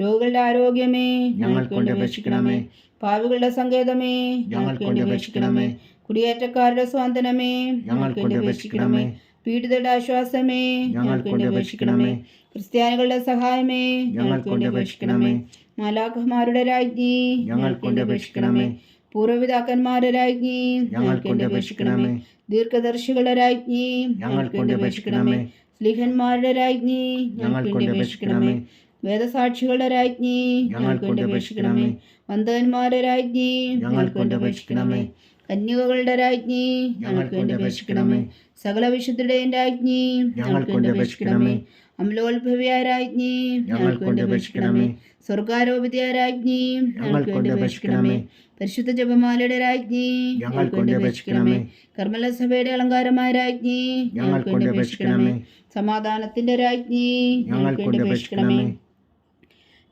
രോഗികളുടെ ആരോഗ്യമേ ഞങ്ങൾക്ക് വേണ്ടി അപേക്ഷിക്കണമേ. പാവികളുടെ സങ്കേതമേ ഞങ്ങൾക്ക് വേണ്ടി അപേക്ഷിക്കണമേ. കുടിയേറ്റക്കാരുടെ സ്വാതന്ത്ര്യമേ ഞങ്ങൾക്ക് വേണ്ടി അപേക്ഷിക്കണമേ. പീഡിതരുടെ ആശ്വാസമേ ഞങ്ങൾക്ക് വേണ്ടി അപേക്ഷിക്കണമേ. ക്രിസ്ത്യാനികളുടെ സഹായമേ ഞങ്ങൾക്ക് വേണ്ടി അപേക്ഷിക്കണമേ. മാലാഖമാരുടെ രാജ്ഞി ഞങ്ങൾക്ക് വേണ്ടി അപേക്ഷിക്കണമേ. പൂർവപിതാക്കന്മാരുടെ രാജ്ഞി ഞങ്ങൾക്ക് വേണ്ടി അപേക്ഷിക്കണമേ. ദീർഘദർശികളുടെ രാജ്ഞി ഞങ്ങൾക്ക് വേണ്ടി അപേക്ഷിക്കണമേ. സ്ലിഹന്മാരുടെ രാജ്ഞി ഞങ്ങൾക്ക് വേണ്ടി അപേക്ഷിക്കണമേ. വേദസാക്ഷികളുടെ രാജ്ഞി ഞങ്ങൾക്ക് വേണ്ടി അപേക്ഷിക്കണമേ. വന്ദന്മാരുടെ രാജ്ഞി ഞങ്ങൾക്ക് വേണ്ടി അപേക്ഷിക്കണമേ. കന്യകകളുടെ രാജ്ഞി ഞങ്ങൾക്ക് വേണ്ടി അപേക്ഷിക്കണമേ. സകല വിശുദ്ധരുടെയും രാജ്ഞി ഞങ്ങൾക്ക് വേണ്ടി അപേക്ഷിക്കണമേ. അമലോത്ഭവിയായ രാജ്ഞി ഞങ്ങൾക്ക് വേണ്ടി അപേക്ഷിക്കണമേ. സ്വർഗാരോപിതയായ രാജ്ഞി ഞങ്ങൾക്ക് വേണ്ടി അപേക്ഷിക്കണമേ. പരിശുദ്ധ ജപമാലയുടെ രാജ്ഞി ഞങ്ങൾക്ക് വേണ്ടി അപേക്ഷിക്കണമേ. കർമ്മല സഭയുടെ അലങ്കാരമായ രാജ്ഞി ഞങ്ങൾക്ക് വേണ്ടി അപേക്ഷിക്കണമേ. സമാധാനത്തിന്റെ രാജ്ഞി ഞങ്ങൾക്ക് വേണ്ടി അപേക്ഷിക്കണമേ.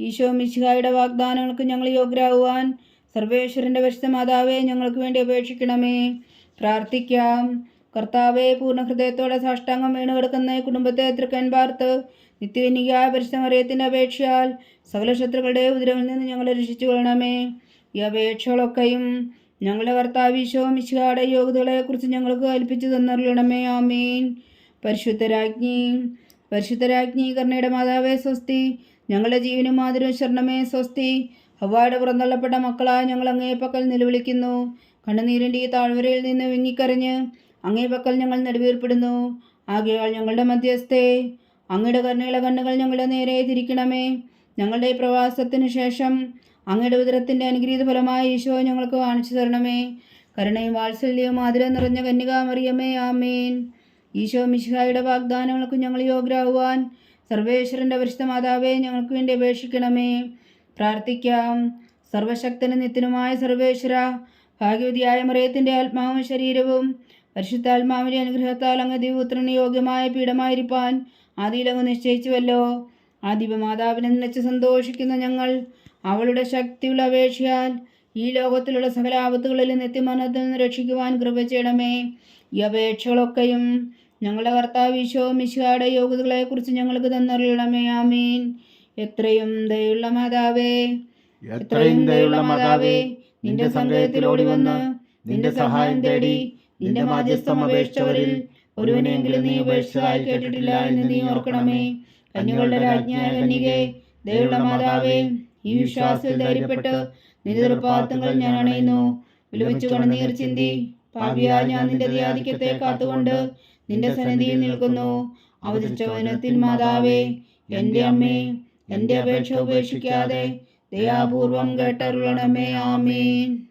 ഈശോ മിശിഹായുടെ വാഗ്ദാനങ്ങൾക്ക് ഞങ്ങൾ യോഗ്യരാകുവാൻ സർവേശ്വരന്റെ പരിശുദ്ധ മാതാവേ ഞങ്ങൾക്ക് വേണ്ടി അപേക്ഷിക്കണമേ. പ്രാർത്ഥിക്കാം. കർത്താവെ പൂർണ ഹൃദയത്തോടെ സാഷ്ടാംഗം വീണ് കിടക്കുന്ന കുടുംബത്തെ തൃക്കൻ പാർത്ത് പരിശുദ്ധമറിയത്തിന്റെ അപേക്ഷയാൽ സകല ശത്രുക്കളുടെ ഉദരവിൽ നിന്ന് ഞങ്ങളെ രക്ഷിച്ചു കൊള്ളണമേ ഈ അപേക്ഷകളൊക്കെയും ഞങ്ങളുടെ കർത്താവ് ഈശോ മിശിഹായുടെ യോഗ്യതകളെക്കുറിച്ച് ഞങ്ങൾക്ക് കൽപ്പിച്ചു തന്നറിയണമേ. ആമീൻ. പരിശുദ്ധരാജ്ഞി പരിശുദ്ധരാജ്ഞി കർണയുടെ മാതാവേ സ്വസ്തി ഞങ്ങളുടെ ജീവനും മാതിരും ശരണമേ സ്വസ്തി. ഹവായുടെ പുറന്തള്ളപ്പെട്ട മക്കളായ ഞങ്ങൾ അങ്ങേപ്പക്കൽ നിലവിളിക്കുന്നു. കണ്ണുനീരിന്റെ ഈ താഴ്വരയിൽ നിന്ന് വിങ്ങിക്കരഞ്ഞ് അങ്ങേപ്പക്കൽ ഞങ്ങൾ നെടുവീർപ്പെടുന്നു. ആകയാൽ ഞങ്ങളുടെ മധ്യസ്ഥേ അങ്ങയുടെ കരുണയുള്ള കണ്ണുകൾ ഞങ്ങളുടെ നേരെ തിരിക്കണമേ. ഞങ്ങളുടെ പ്രവാസത്തിന് ശേഷം അങ്ങയുടെ ഉദരത്തിന്റെ അനുഗ്രഹീത ഫലമായ ഈശോ ഞങ്ങൾക്ക് കാണിച്ചു തരണമേ. കരുണയും വാത്സല്യവും ആദരം നിറഞ്ഞ കന്യകാമറിയമേ ആമേൻ. ഈശോ മിശിഹായുടെ വാഗ്ദാനങ്ങൾക്ക് ഞങ്ങൾ യോഗ്യരാകുവാൻ സർവേശ്വരന്റെ പരിശുദ്ധ മാതാവേ ഞങ്ങൾക്ക് വേണ്ടി അപേക്ഷിക്കണമേ. പ്രാർത്ഥിക്കാം. സർവശക്തനും നിത്യനുമായ സർവേശ്വര ഭാഗ്യവതിയായ മറിയത്തിന്റെ ആത്മാവും ശരീരവും പരിശുദ്ധാത്മാവിന്റെ അനുഗ്രഹത്താൽ അങ്ങ് ദിവപുത്രന് യോഗ്യമായ പീഠമായിരിക്കാൻ ആദിയിലങ്ങ് നിശ്ചയിച്ചുവല്ലോ. ആ ദിവമാതാവിനെ നിലച്ച് സന്തോഷിക്കുന്ന ഞങ്ങൾ അവളുടെ ശക്തിയുള്ള അപേക്ഷയാൽ ഈ ലോകത്തിലുള്ള സകല ആപത്തുകളിൽ നിത്യമരണത്തിൽ നിന്ന് രക്ഷിക്കുവാൻ കൃപ ചെയ്യണമേ. ഈ അപേക്ഷകളൊക്കെയും ഞങ്ങളുടെ കർത്താവ് ഈശോ മിശിഹായുടെ യോഗ്യതകളെക്കുറിച്ച് ഞങ്ങൾക്ക് തന്നറിയണമേ ആമീൻ. എത്രയും ദയുള്ള മാതാവേ എത്രയും ദയുള്ള മാതാവേ നിന്റെ ഓടി വന്ന് നിന്റെ സഹായം തേടി നിന്റെ മാധ്യസ്ഥം അപേക്ഷിച്ചവരിൽ ഒരുവനെങ്കിലും നീ ഉപേക്ഷിച്ചതായി കേട്ടിട്ടില്ല എന്ന് നീ ഓർക്കണമേ. കന്യകളുടെ രാജ്ഞായ കന്യകെ ദയുള്ള മാതാവേ ഈ വിശ്വാസത്തിൽ ധൈര്യപ്പെട്ട് നിന്റെ തൃപ്പാദങ്ങൾ ഞാൻ അണയുന്നു. വിലപിച്ചു കണ്ണുനീർ ചിന്തി. പാപിയായ ഞാൻ നിന്റെ ദയാധിക്യത്തെ കാത്തുകൊണ്ട് നിന്റെ സന്നിധിയിൽ നിൽക്കുന്നു. അവതരിച്ച വചനത്തിൽ മാതാവേ എന്റെ അമ്മേ എന്റെ അപേക്ഷ ഉപേക്ഷിക്കാതെ ദയാപൂർവം കേട്ടരുളണമേ. ആമീൻ.